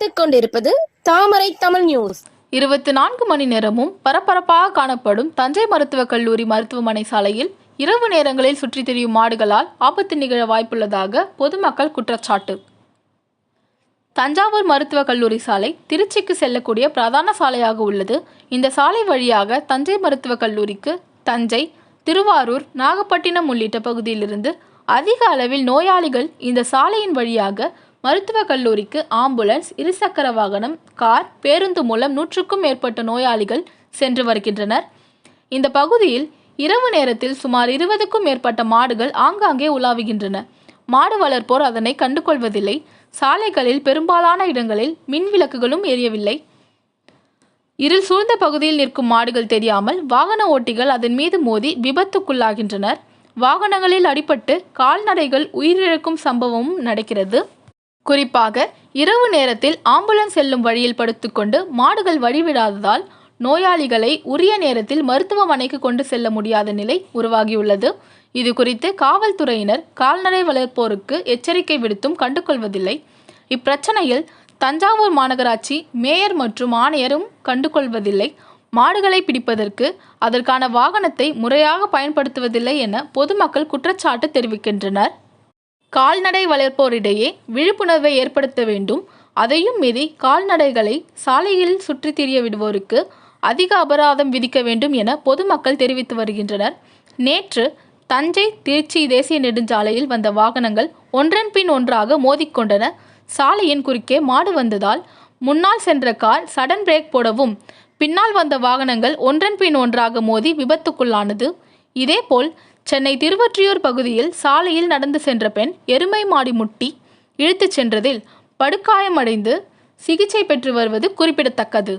பார்த்துக் கொண்டிருப்பது தாமரை தமிழ் நியூஸ் இருபத்தி நான்கு மணி நேரமும் பரபரப்பாக காணப்படும் தஞ்சை மருத்துவக் கல்லூரி மருத்துவமனை சாலையில் இரவு நேரங்களில் சுற்றித் திரியும் மாடுகளால் ஆபத்து நிகழ வாய்ப்புள்ளதாக பொதுமக்கள் குற்றச்சாட்டு. தஞ்சாவூர் மருத்துவக் கல்லூரி சாலை திருச்சிக்கு செல்லக்கூடிய பிரதான சாலையாக உள்ளது. இந்த சாலை வழியாக தஞ்சை மருத்துவக் கல்லூரிக்கு தஞ்சை திருவாரூர் நாகப்பட்டினம் உள்ளிட்ட பகுதியிலிருந்து அதிக அளவில் நோயாளிகள் இந்த சாலையின் வழியாக மருத்துவக் கல்லூரிக்கு ஆம்புலன்ஸ் இருசக்கர வாகனம் கார் பேருந்து மூலம் நூற்றுக்கும் மேற்பட்ட நோயாளிகள் சென்று வருகின்றனர். இந்த பகுதியில் இரவு நேரத்தில் சுமார் இருபதுக்கும் மேற்பட்ட மாடுகள் ஆங்காங்கே உலாவுகின்றன. மாடு வளர்ப்போர் அதனை கண்டுகொள்வதில்லை. சாலைகளில் பெரும்பாலான இடங்களில் மின் விளக்குகளும் எரியவில்லை. இருள் சூழ்ந்த பகுதியில் நிற்கும் மாடுகள் தெரியாமல் வாகன ஓட்டிகள் அதன் மீது மோதி விபத்துக்குள்ளாகின்றனர். வாகனங்களில் அடிபட்டு கால்நடைகள் உயிரிழக்கும் சம்பவமும் நடக்கிறது. குறிப்பாக இரவு நேரத்தில் ஆம்புலன்ஸ் செல்லும் வழியில் படுத்துக்கொண்டு மாடுகள் வழிவிடாததால் நோயாளிகளை உரிய நேரத்தில் மருத்துவமனைக்கு கொண்டு செல்ல முடியாத நிலை உருவாகியுள்ளது. இது குறித்து காவல்துறையினர் கால்நடை வளர்ப்போருக்கு எச்சரிக்கை விடுத்தும் கண்டுகொள்வதில்லை. இப்பிரச்சனையில் தஞ்சாவூர் மாநகராட்சி மேயர் மற்றும் ஆணையரும் கண்டுகொள்வதில்லை. மாடுகளை பிடிப்பதற்கு அதற்கான வாகனத்தை முறையாக பயன்படுத்துவதில்லை என பொதுமக்கள் குற்றச்சாட்டு தெரிவிக்கின்றனர். கால்நடை வளர்ப்போரிடையே விழிப்புணர்வை ஏற்படுத்த வேண்டும். அதையும் மீறி கால்நடைகளை சாலையில் சுற்றித் திரிய விடுவோருக்கு அதிக அபராதம் விதிக்க வேண்டும் என பொதுமக்கள் தெரிவித்து வருகின்றனர். நேற்று தஞ்சை திருச்சி தேசிய நெடுஞ்சாலையில் வந்த வாகனங்கள் ஒன்றன் பின் ஒன்றாக மோதிக்கொண்டன. சாலையின் குறுக்கே மாடு வந்ததால் முன்னால் சென்ற கார் சடன் பிரேக் போடவும் பின்னால் வந்த வாகனங்கள் ஒன்றன் பின் ஒன்றாக மோதி விபத்துக்குள்ளானது. இதேபோல் சென்னை திருவொற்றியூர் பகுதியில் சாலையில் நடந்து சென்ற பெண் எருமை மாடி முட்டி இழுத்துச் சென்றதில் படுகாயமடைந்து சிகிச்சை பெற்று வருவது குறிப்பிடத்தக்கது.